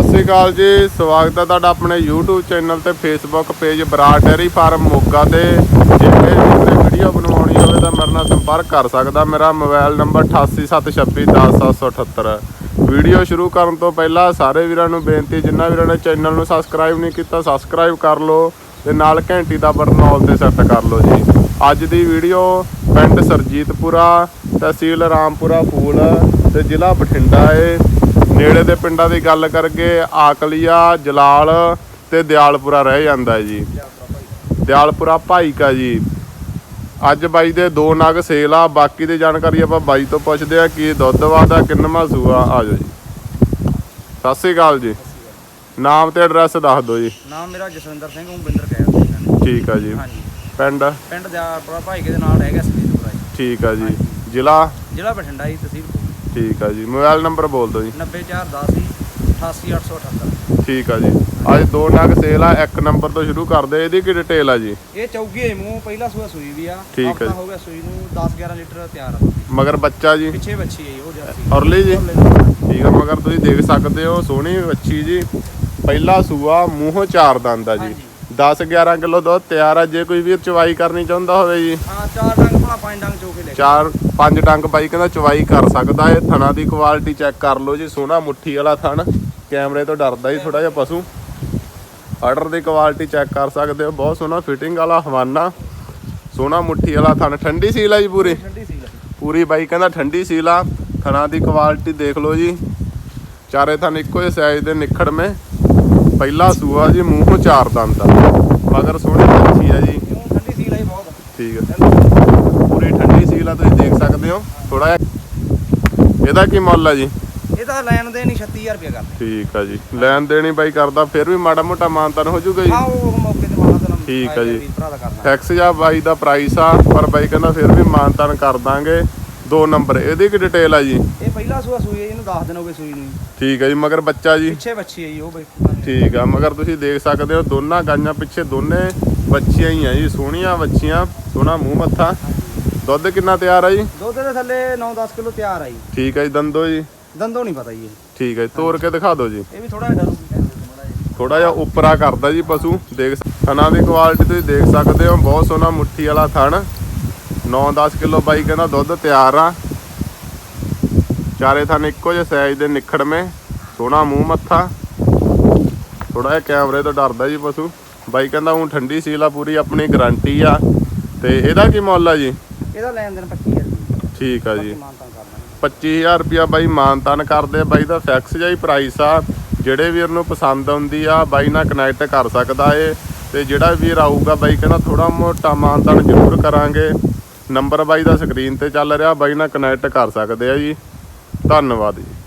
ਸਤਿ ਸ੍ਰੀ ਅਕਾਲ ਜੀ, ਸਵਾਗਤ ਹੈ ਤੁਹਾਡਾ ਆਪਣੇ YouTube ਚੈਨਲ ਤੇ Facebook page Brar dairy farm Moga ਤੇ। ਜੇ ਕਿਸੇ ਵੀਡੀਓ ਬਣਵਾਉਣੀ ਹੋਵੇ ਤਾਂ ਮੇਰੇ ਨਾਲ ਸੰਪਰਕ ਕਰ ਸਕਦਾ। ਮੇਰਾ ਮੋਬਾਈਲ ਨੰਬਰ 8876210778 ਵੀਡੀਓ ਸ਼ੁਰੂ ਕਰਨ ਤੋਂ ਪਹਿਲਾਂ ਸਾਰੇ ਵੀਰਾਂ ਨੂੰ ਬੇਨਤੀ ਜਿਨ੍ਹਾਂ ਵੀਰਾਂ ਨੇ ਚੈਨਲ ਨੂੰ ਸਬਸਕ੍ਰਾਈਬ ਨਹੀਂ ਕੀਤਾ ਸਬਸਕ੍ਰਾਈਬ ਕਰ ਲਓ ਤੇ ਨਾਲ ਘੰਟੀ ਦਾ ਬਟਨ ਆਲ ਤੇ ਸੈੱਟ ਕਰ ਲਓ ਜੀ। ਅੱਜ ਦੀ ਵੀਡੀਓ ਪਿੰਡ ਸਰਜੀਤਪੁਰਾ, ਤਹਿਸੀਲ ਰਾਮਪੁਰਾ ਫੂਲ ਤੇ ਜ਼ਿਲ੍ਹਾ ਬਠਿੰਡਾ ਏ। ਨੇੜੇ ਦੇ ਪਿੰਡਾਂ ਦੀ ਗੱਲ ਕਰਕੇ ਆਕਲੀਆ ਜਲਾਲ ਤੇ ਦਿਆਲਪੁਰਾ ਰਹਿ ਜਾਂਦਾ ਜੀ। ਦਿਆਲਪੁਰਾ ਭਾਈਕਾ ਜੀ। ਅੱਜ ਬਾਈ ਦੇ ਦੋ ਨਗ ਸੇਲ ਆ ਬਾਕੀ ਦੀ ਜਾਣਕਾਰੀ ਆਪਾਂ ਬਾਈ ਤੋਂ ਪੁੱਛਦੇ ਆ ਕੀ ਦੁੱਧ ਵਾਦਾ ਕਿੰਨਵਾਂ ਸੂਆ ਆ ਜਾਓ ਜੀ। ਸਤਿ ਸ੍ਰੀ ਅਕਾਲ ਜੀ। ਨਾਮ ਤੇ ਐਡਰੈਸ ਦੱਸ ਦਿਓ ਜੀ। ਨਾਮ ਮੇਰਾ ਜਸਵਿੰਦਰ ਸਿੰਘ ਉਮਬਿੰਦਰ ਕਹਿ ਦਿੰਦੇ ਨੇ। ਠੀਕ ਆ ਜੀ। ਹਾਂਜੀ। ਪਿੰਡ? ਪਿੰਡ ਦਿਆਲਪੁਰਾ ਭਾਈ ਕੇ ਦੇ ਨਾਲ ਹੈਗਾ ਸਦੀਪੁਰਾ ਜੀ। ਠੀਕ ਆ ਜੀ। ਜ਼ਿਲ੍ਹਾ? ਜ਼ਿਲ੍ਹਾ ਬਠਿੰਡਾ ਜੀ ਤਹਿਸੀਲ। ਠੀਕ ਆ ਜੀ ਮੋਬਾਈਲ ਨੰਬਰ ਬੋਲ ਦਿਓ ਜੀ। 90410 ਜੀ 88878 ਠੀਕ ਆ ਜੀ ਅੱਜ ਦੋ ਨਗ ਸੇਲ ਆ ਇੱਕ ਨੰਬਰ ਤੋਂ ਸ਼ੁਰੂ ਕਰਦੇ ਇਹਦੀ ਕੀ ਡਿਟੇਲ ਆ ਜੀ? ਇਹ ਚੌਗੀ ਮੂੰਹ ਪਹਿਲਾ ਸੂਆ ਸੂਈ ਵੀ ਆ ਠੀਕ ਹੈ ਹਫ਼ਤਾ। ਹੋ ਗਿਆ ਸੂਈ ਨੂੰ 10 11 ਲੀਟਰ ਤਿਆਰ ਆ। ਮਗਰ ਬੱਚਾ ਜੀ? ਪਿੱਛੇ ਬੱਚੀ ਹੈ ਜੀ ਉਹ ਜਰਸੀ। ਔਰਲੀ ਜੀ। ਠੀਕ ਆ ਮਗਰ ਤੁਸੀਂ ਦੇਖ ਸਕਦੇ ਹੋ ਸੋਹਣੀ ਵੱਛੀ ਜੀ। ਪਹਿਲਾ ਸੂਆ ਮੂੰਹੋਂ ਚਾਰ ਦੰਦ ਆ ਜੀ। ਹਾਂਜੀ। 10 11 ਕਿਲੋ ਦੁੱਧ ਤਿਆਰ ਆ ਜੇ ਕੋਈ ਵੀਰ ਚਵਾਈ ਕਰਨੀ ਚਾਹੁੰਦਾ ਹੋਵੇ ਜੀ। ਹਾਂ ਚਾਰ ਡੰਗ ਭਲਾ ਪੰਜ ਡੰਗ ਚੋ ਕੇ ਲੈ ਕੇ। ਚਾਰ ਪੰਜ ਡੰਗ ਬਾਈ ਕਹਿੰਦਾ ਚਵਾਈ ਕਰ ਸਕਦਾ ਏ ਥਣਾ ਦੀ ਕੁਆਲਿਟੀ ਚੈੱਕ ਕਰ ਲਓ ਜੀ ਸੋਹਣਾ ਮੁੱਠੀ ਵਾਲਾ ਥਣ। ਕੈਮਰੇ ਤੋਂ ਡਰਦਾ ਹੀ ਥੋੜਾ ਜਿਹਾ ਪਸ਼ੂ। ਆਰਡਰ ਦੀ ਕੁਆਲਿਟੀ ਚੈੱਕ ਕਰ ਸਕਦੇ ਹੋ ਬਹੁਤ ਸੋਹਣਾ ਫਿਟਿੰਗ ਵਾਲਾ ਹਵਾਨਾ। ਸੋਹਣਾ ਮੁੱਠੀ ਵਾਲਾ ਥਣ ਠੰਡੀ ਸੀਲ ਆ ਜੀ ਪੂਰੀ? ਠੰਡੀ ਸੀ ਪੂਰੀ ਬਾਈ ਕਹਿੰਦਾ ਠੰਡੀ ਸੀਲ ਆ। ਥਣਾ ਦੀ ਕੁਆਲਿਟੀ ਦੇਖ ਲਓ ਜੀ। ਚਾਰੇ ਥਣ ਇੱਕੋ ਜਿਹੇ ਸਾਈਜ਼ ਦੇ ਨਿਖੜਵੇਂ। ਪਹਿਲਾ ਸੂਆ ਜੀ ਮੂੰਹੋਂ ਚਾਰ ਦੰਦ ਆ। ਮਗਰ ਸੋਹਣੀ ਮੱਛੀ ਆ ਜੀ। ਠੰਡੀ ਸੀ ਲਈ ਬਹੁਤ ਠੀਕ ਹੈ ਪੂਰੀ ਠੰਡੀ ਸੀਲ ਆ ਤੁਸੀਂ ਦੇਖ ਸਕਦੇ ਹੋ। ਥੋੜਾ ਜਿਹਾ ਇਹਦਾ ਕੀ ਮੁੱਲ ਆ ਜੀ? ਇਹ ਤਾਂ ਲੈਣ ਦੇ ਨਹੀਂ 36000 ਰੁਪਏ ਕਰਦੇ ਠੀਕ ਆ ਜੀ। ਲੈਣ ਦੇਣੀ ਬਾਈ ਕਰਦਾ ਫਿਰ ਵੀ ਮਾੜਾ ਮੋਟਾ ਮਾਨਤਨ ਹੋ ਜਾਊਗਾ ਜੀ? ਹਾਂ ਉਹ ਮੌਕੇ ਤੇ ਠੀਕ ਆ ਜੀ। ਦਾ ਟੈਕਸ ਜਾਂ ਬਾਈ ਦਾ ਪ੍ਰਾਈਸ ਆ ਪਰ ਬਾਈ ਕਹਿੰਦਾ ਫਿਰ ਵੀ ਮਾਨਤਨ ਕਰ ਦਾਂਗੇ। ਦੋ ਨੰਬਰ ਇਹਦੀ ਕੀ ਡਿਟੇਲ ਆ ਜੀ? ਇਹ ਪਹਿਲਾ ਸੂਆ ਸੂਈ ਹੈ ਇਹਨੂੰ 10 ਦਿਨ ਹੋ ਗਏ ਸੂਈ ਨੂੰ ਜੀ। ਠੀਕ ਹੈ ਜੀ ਮਗਰ ਬੱਚਾ ਜੀ? ਪਿੱਛੇ ਬੱਚੀ ਹੈ ਜੀ ਉਹ ਬਈ। ਠੀਕ ਆ ਮਗਰ ਤੁਸੀਂ ਦੇਖ ਸਕਦੇ ਹੋ ਦੋਨਾਂ ਗਾਈਆਂ ਪਿੱਛੇ ਦੋਨੇ ਬੱਚੀਆਂ ਹੀ ਆ ਜੀ ਸੋਹਣੀਆਂ ਬੱਚੀਆਂ ਸੋਹਣਾ ਮੂੰਹ ਮੱਥਾ। ਦੁੱਧ ਕਿੰਨਾ ਤਿਆਰ ਆ ਜੀ? ਦੁੱਧ ਦੇ ਥੱਲੇ 9-10 ਕਿਲੋ ਤਿਆਰ ਆ ਜੀ। ਠੀਕ ਹੈ ਜੀ ਦੰਦੋ ਜੀ? ਦੰਦੋਂ ਨਹੀਂ ਪਤਾ ਜੀ ਇਹ। ਠੀਕ ਹੈ ਜੀ ਤੋੜ ਕੇ ਦਿਖਾ ਦਿਓ ਜੀ। ਇਹ ਵੀ ਥੋੜਾ ਜਿਹਾ ਡਰੂ ਥੋੜਾ ਜਿਹਾ। ਉਪਰਾ ਕਰਦਾ ਜੀ ਪਸ਼ੂ ਦੇਖ ਥਣਾ ਦੀ ਕੁਆਲਿਟੀ ਤੁਸੀਂ ਦੇਖ ਸਕਦੇ ਹੋ ਬਹੁਤ ਸੋਹਣਾ ਮੁੱਠੀ ਵਾਲਾ ਥਣ। 9-10 ਕਿਲੋ ਬਾਈ ਕਹਿੰਦਾ ਦੁੱਧ ਤਿਆਰ ਆ। ਚਾਰੇ ਥਣ ਇੱਕੋ ਜਿਹੇ ਸਾਈਜ਼ ਦੇ ਨਿਖੜਵੇਂ ਸੋਹਣਾ ਮੂੰਹ ਮੱਥਾ। ਥੋੜਾ ਜਿਹਾ ਕੈਮਰੇ ਤੋਂ ਡਰਦਾ ਜੀ ਪਸ਼ੂ। ਬਾਈ ਕਹਿੰਦਾ ਉਹ ਠੰਡੀ ਸੀਲ ਆ ਪੂਰੀ ਆਪਣੀ ਗਾਰੰਟੀ ਆ। ਤੇ ਇਹਦਾ ਕੀ ਮੁੱਲ ਆ ਜੀ? ਇਹਦਾ ਲੈਣ ਦੇਣ 25000 ਰੁਪਏ ਠੀਕ ਆ ਜੀ। ਮਾਨਤਾਂ ਕਰਨਾ 25000 ਰੁਪਿਆ ਬਾਈ ਮਾਨਤਾਨ ਕਰਦੇ ਬਾਈ ਦਾ ਫਿਕਸ ਜਿਹਾ ਹੀ ਪ੍ਰਾਈਸ ਆ। ਜਿਹੜੇ ਵੀਰ ਨੂੰ ਪਸੰਦ ਆਉਂਦੀ ਆ ਬਾਈ ਨਾਲ ਕਨੈਕਟ ਕਰ ਸਕਦਾ ਏ। ਤੇ ਜਿਹੜਾ ਵੀਰ ਆਊਗਾ ਬਾਈ ਕਹਿੰਦਾ ਥੋੜਾ ਮੋਟਾ ਮਾਨਤਾਨ ਜ਼ਰੂਰ ਕਰਾਂਗੇ। ਨੰਬਰ ਬਾਈ ਦਾ ਸਕਰੀਨ ਤੇ ਚੱਲ ਰਿਹਾ, ਬਾਈ ਨਾਲ ਕਨੈਕਟ ਕਰ ਸਕਦੇ ਆ ਜੀ। ਧੰਨਵਾਦ ਜੀ।